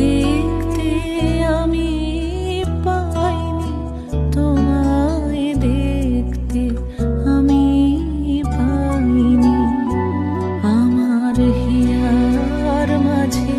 দেখতে আমি পাইনি তোমায় দেখতে আমি পাইনি। আমার হিয়ার মাঝে